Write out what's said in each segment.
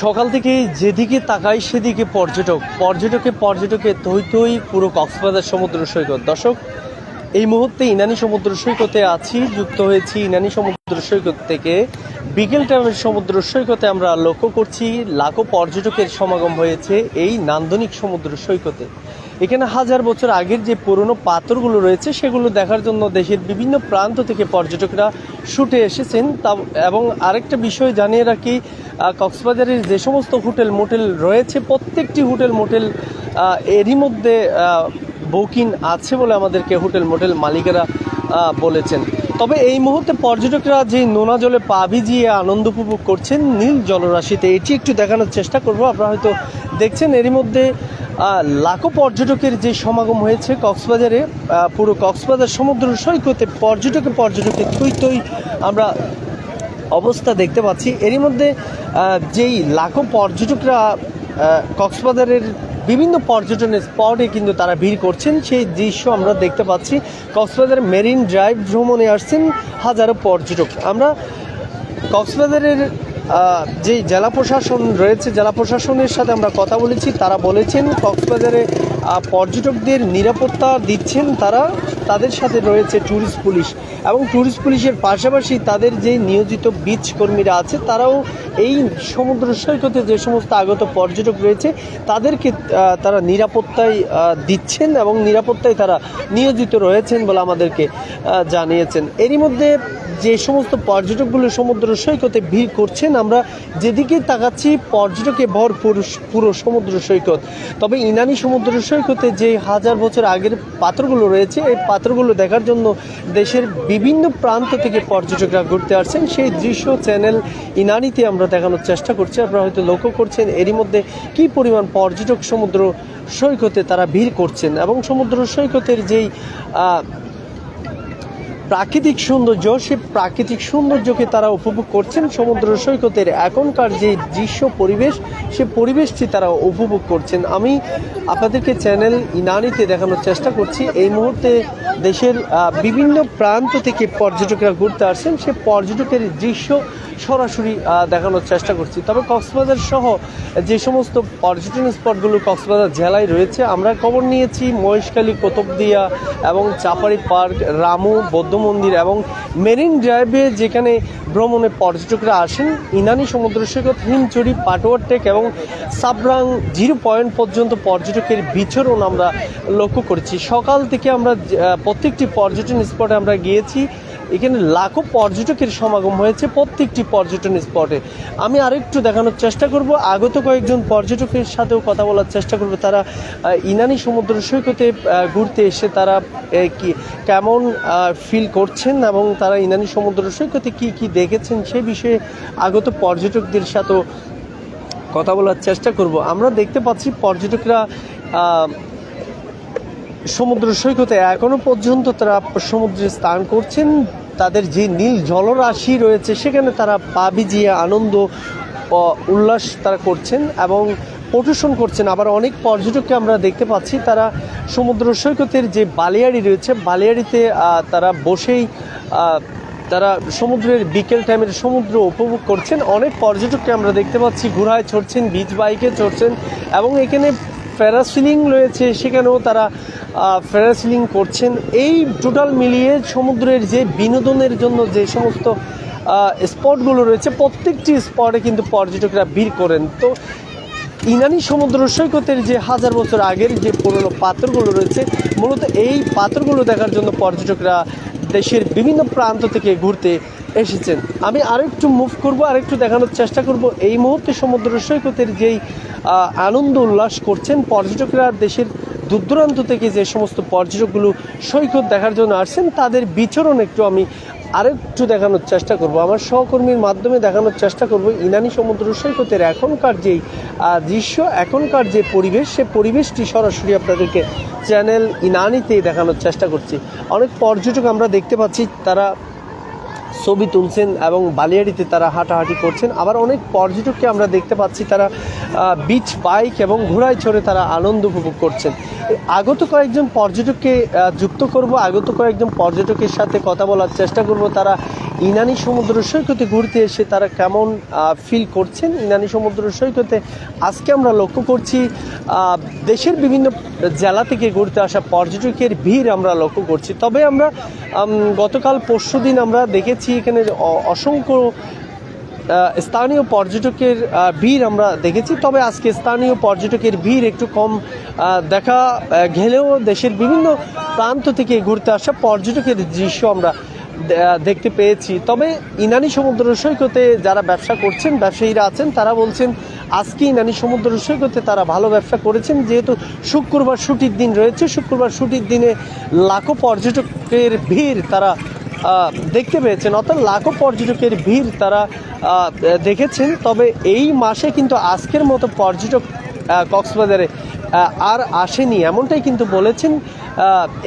সকাল থেকে যেদিকে তাকাই সেদিকে পর্যটক। পর্যটকে পর্যটকে থই থই পুরো কক্সবাজার সমুদ্র সৈকত। দর্শক, এই মুহূর্তে ইনানি সমুদ্র সৈকতে আছি, যুক্ত হয়েছি ইনানি সমুদ্র সৈকত থেকে। বিকেল টাইমের সমুদ্র সৈকতে আমরা লক্ষ্য করছি, লাখো পর্যটকের সমাগম হয়েছে এই নান্দনিক সমুদ্র সৈকতে। এখানে হাজার বছর আগের যে পুরনো পাথরগুলো রয়েছে, সেগুলো দেখার জন্য দেশের বিভিন্ন প্রান্ত থেকে পর্যটকরা ছুটে এসেছেন। তা, এবং আরেকটা বিষয় জানিয়ে রাখি কক্সবাজারের যে সমস্ত হোটেল মোটেল রয়েছে, প্রত্যেকটি হোটেল মোটেল এরই মধ্যে বুকিং আছে বলে আমাদেরকে হোটেল মোটেল মালিকেরা বলেছেন। তবে এই মুহূর্তে পর্যটকরা যে নোনা জলে পা ভিজিয়ে আনন্দ উপভোগ করছেন নীল জলরাশিতে, এটি একটু দেখানোর চেষ্টা করব। আপনারা হয়তো দেখছেন, এরই মধ্যে লাখো পর্যটকের যে সমাগম হয়েছে কক্সবাজারে পুরো কক্সবাজার সমুদ্র সৈকতে পর্যটকে পর্যটকে থই থই আমরা অবস্থা দেখতে পাচ্ছি। এরই মধ্যে যেই লাখো পর্যটকরা কক্সবাজারের বিভিন্ন পর্যটনের স্পটে কিন্তু তারা ভিড় করছেন, সেই দৃশ্য আমরা দেখতে পাচ্ছি। কক্সবাজার মেরিন ড্রাইভ ভ্রমণে আসছেন হাজারো পর্যটক। আমরা কক্সবাজারের যে জেলা প্রশাসন রয়েছে জেলা প্রশাসনের সাথে আমরা কথা বলেছি তারা বলেছেন কক্সবাজারে পর্যটকদের নিরাপত্তা দিচ্ছেন তারা, তাদের সাথে রয়েছে ট্যুরিস্ট পুলিশ। এবং ট্যুরিস্ট পুলিশের পাশাপাশি তাদের যে নিয়োজিত বিচ কর্মীরা আছে, তারাও এই সমুদ্র সৈকতে যে সমস্ত আগত পর্যটক রয়েছে, তাদেরকে তারা নিরাপত্তায় দিচ্ছেন এবং নিরাপত্তায় তারা নিয়োজিত রয়েছেন বলে আমাদেরকে জানিয়েছেন। এরই মধ্যে যে সমস্ত পর্যটকগুলো সমুদ্র সৈকতে ভিড় করছেন, আমরা যেদিকে তাকাচ্ছি, পর্যটকে ভরপুর পুরো সমুদ্র সৈকত। তবে ইনানি সমুদ্র সৈকতে যে হাজার বছর আগের পাথরগুলো রয়েছে, এই পাথরগুলো দেখার জন্য দেশের বিভিন্ন প্রান্ত থেকে পর্যটকরা ঘুরতে আসছেন। সেই দৃশ্য চ্যানেল ইনানিতে আমরা দেখানোর চেষ্টা করছি। আপনারা হয়তো লক্ষ্য করছেন, এরই মধ্যে কি পরিমাণ পর্যটক সমুদ্র সৈকতে তারা ভিড় করছেন এবং সমুদ্র সৈকতের যেই প্রাকৃতিক সৌন্দর্য, সে প্রাকৃতিক সৌন্দর্যকে তারা উপভোগ করছেন সমুদ্র সৈকতের এখনকার যে দৃশ্য পরিবেশ, সে পরিবেশটি তারা উপভোগ করছেন। আমি আপনাদেরকে চ্যানেল ইনানিতে দেখানোর চেষ্টা করছি। এই মুহূর্তে দেশের বিভিন্ন প্রান্ত থেকে পর্যটকরা ঘুরতে আসছেন। সে পর্যটকের দৃশ্য সরাসরি দেখানোর চেষ্টা করছি। তবে কক্সবাজার সহ যে সমস্ত পর্যটন স্পটগুলো কক্সবাজার জেলায় রয়েছে, আমরা খবর নিয়েছি মহেশখালী, কোতবদিয়া এবং চাপাড়ি পার্ক, রামু, বৌদ্ধ মন্দির এবং মেরিন ড্রাইভে যেখানে ভ্রমণে পর্যটকরা আসেন, ইনানি সমুদ্র সৈকত হিমচুরি পাটোয়ার টেক এবং সাবরাং জিরো পয়েন্ট পর্যন্ত পর্যটকের বিচরণ আমরা লক্ষ্য করেছি। সকাল থেকে আমরা প্রত্যেকটি পর্যটন স্পটে আমরা গিয়েছি। এখানে লাখো পর্যটকের সমাগম হয়েছে প্রত্যেকটি পর্যটন স্পটে। আমি আরেকটু দেখানোর চেষ্টা করব। আগত কয়েকজন পর্যটকের সাথেও কথা বলার চেষ্টা করব। তারা ইনানি সমুদ্র সৈকতে ঘুরতে এসে তারা কি, কেমন ফিল করছেন এবং তারা ইনানি সমুদ্র সৈকতে কি কি দেখেছেন সে বিষয়ে আগত পর্যটকদের সাথেও কথা বলার চেষ্টা করব। আমরা দেখতে পাচ্ছি পর্যটকরা সমুদ্র সৈকতে এখনও পর্যন্ত তারা সমুদ্রে স্নান করছেন। তাদের যে নীল জলরাশি রয়েছে, সেখানে তারা পা ভিজিয়ে আনন্দ উল্লাস তারা করছেন এবং পটুষণ করছেন। আবার অনেক পর্যটককে আমরা দেখতে পাচ্ছি, তারা সমুদ্র সৈকতের যে বালিয়াড়ি রয়েছে, বালিয়াড়িতে তারা বসেই তারা সমুদ্রের বিকেল টাইমের সমুদ্র উপভোগ করছেন। অনেক পর্যটককে আমরা দেখতে পাচ্ছি, ঘোড়ায় চড়ছেন বিচ বাইকে চড়ছেন এবং এখানে প্যারাসিলিং রয়েছে, সেখানেও তারা প্যারাসিলিং করছেন। এই টোটাল মিলিয়ে সমুদ্রের যে বিনোদনের জন্য যে সমস্ত স্পটগুলো রয়েছে, প্রত্যেকটি স্পটে কিন্তু পর্যটকরা ভিড় করেন। তো ইনানি সমুদ্র সৈকতের যে হাজার বছর আগের যে পুরনো পাথরগুলো রয়েছে, মূলত এই পাথরগুলো দেখার জন্য পর্যটকরা দেশের বিভিন্ন প্রান্ত থেকে ঘুরতে এসেছেন। আমি আরেকটু মুভ করব, আরেকটু দেখানোর চেষ্টা করব। এই মুহূর্তে সমুদ্র সৈকতের যেই আনন্দ উল্লাস করছেন, পর্যটকরা দেশের দূর দূরান্ত থেকে যে সমস্ত পর্যটকগুলো সৈকত দেখার জন্য আসছেন, তাদের বিচরণ একটু আমি আরেকটু দেখানোর চেষ্টা করব। আমার সহকর্মীর মাধ্যমে দেখানোর চেষ্টা করব, ইনানি সমুদ্র সৈকতের এখনকার যেই দৃশ্য, এখনকার যে পরিবেশ, সে পরিবেশটি সরাসরি আপনাদেরকে চ্যানেল ইনানিতে দেখানোর চেষ্টা করছি। অনেক পর্যটক আমরা দেখতে পাচ্ছি, তারা ছবি তুলছেন এবং বালিয়াড়িতে তারা হাঁটাহাঁটি করছেন। আবার অনেক পর্যটককে আমরা দেখতে পাচ্ছি, তারা বিচ বাইক এবং ঘোড়ায় চড়ে তারা আনন্দ উপভোগ করছেন। আগত কয়েকজন পর্যটককে যুক্ত করব, আগত কয়েকজন পর্যটকের সাথে কথা বলার চেষ্টা করব। তারা ইনানি সমুদ্র সৈকতে ঘুরতে এসে তারা কেমন ফিল করছেন? ইনানি সমুদ্র সৈকতে আজকে আমরা লক্ষ্য করছি দেশের বিভিন্ন জেলা থেকে ঘুরতে আসা পর্যটকের ভিড় আমরা লক্ষ্য করছি। তবে আমরা গতকাল পরশু দিন আমরা দেখেছি এখানে অ- অসংখ্য স্থানীয় পর্যটকের ভিড় আমরা দেখেছি। তবে আজকে স্থানীয় পর্যটকের ভিড় একটু কম দেখা গেলেও দেশের বিভিন্ন প্রান্ত থেকে ঘুরতে আসা পর্যটকের দৃশ্য আমরা দেখতে পেয়েছি। তবে ইনানি সমুদ্র সৈকতে যারা ব্যবসা করছেন, ব্যবসায়ীরা আছেন, তারা বলছেন, আজকে ইনানি সমুদ্র সৈকতে তারা ভালো ব্যবসা করেছেন। যেহেতু শুক্রবার ছুটির দিন রয়েছে, শুক্রবার ছুটির দিনে লাখো পর্যটকের ভিড় তারা দেখতে পেয়েছেন, অর্থাৎ লাখো পর্যটকের ভিড় তারা দেখেছেন। তবে এই মাসে কিন্তু আজকের মতো পর্যটক কক্সবাজারে আর আসেনি। এমনটাই কিন্তু বলেছেন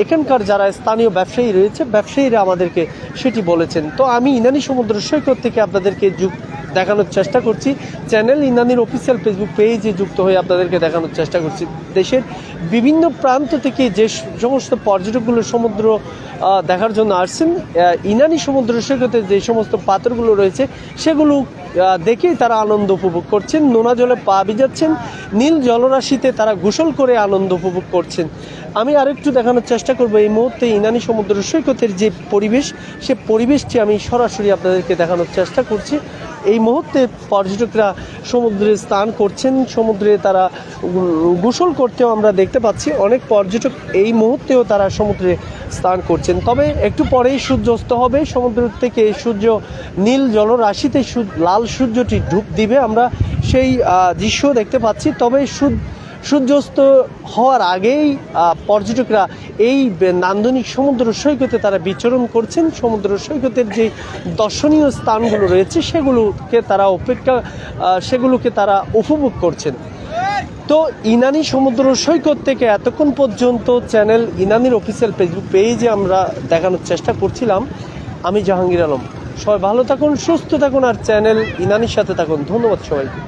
এখানকার যারা স্থানীয় ব্যবসায়ী রয়েছে, ব্যবসায়ীরা আমাদেরকে সেটি বলেছেন। তো আমি ইনানি সমুদ্র সৈকত থেকে আপনাদেরকে যুগ দেখানোর চেষ্টা করছি। চ্যানেল ইনানির অফিসিয়াল ফেসবুক পেজে যুক্ত হয়ে আপনাদেরকে দেখানোর চেষ্টা করছি। দেশের বিভিন্ন প্রান্ত থেকে যে সমস্ত পর্যটকগুলো সমুদ্র দেখার জন্য আসছেন। ইনানি সমুদ্র সৈকতে যে সমস্ত পাথরগুলো রয়েছে, সেগুলো দেখেই তারা আনন্দ উপভোগ করছেন। নোনা জলে পা ভিজাচ্ছেন, নীল জলরাশিতে তারা গোসল করে আনন্দ উপভোগ করছেন। আমি আরেকটু দেখানোর চেষ্টা করব এই মুহূর্তে ইনানি সমুদ্র সৈকতের যে পরিবেশ, সে পরিবেশটি আমি সরাসরি আপনাদেরকে দেখানোর চেষ্টা করছি। এই মুহূর্তে পর্যটকরা সমুদ্রে স্নান করছেন, সমুদ্রে তারা গোসল করতেও আমরা দেখতে পাচ্ছি। অনেক পর্যটক এই মুহূর্তেও তারা সমুদ্রে স্নান করছেন। তবে একটু পরেই সূর্যাস্ত হবে। সমুদ্র থেকে সূর্য নীল জলরাশিতে লাল সূর্যটি ডুব দিবে। আমরা সেই দৃশ্য দেখতে পাচ্ছি। তবে সূর্য সূর্যাস্ত হওয়ার আগেই পর্যটকরা এই নান্দনিক সমুদ্র সৈকতে তারা বিচরণ করছেন। সমুদ্র সৈকতের যে দর্শনীয় স্থানগুলো রয়েছে, সেগুলোকে তারা অপেক্ষা সেগুলোকে তারা উপভোগ করছেন। তো ইনানি সমুদ্র সৈকত থেকে এতক্ষণ পর্যন্ত চ্যানেল ইনানির অফিসিয়াল ফেসবুক পেজে আমরা দেখানোর চেষ্টা করছিলাম। আমি জাহাঙ্গীর আলম। সবাই ভালো থাকুন, সুস্থ থাকুন, আর চ্যানেল ইনানির সাথে থাকুন। ধন্যবাদ সবাইকে।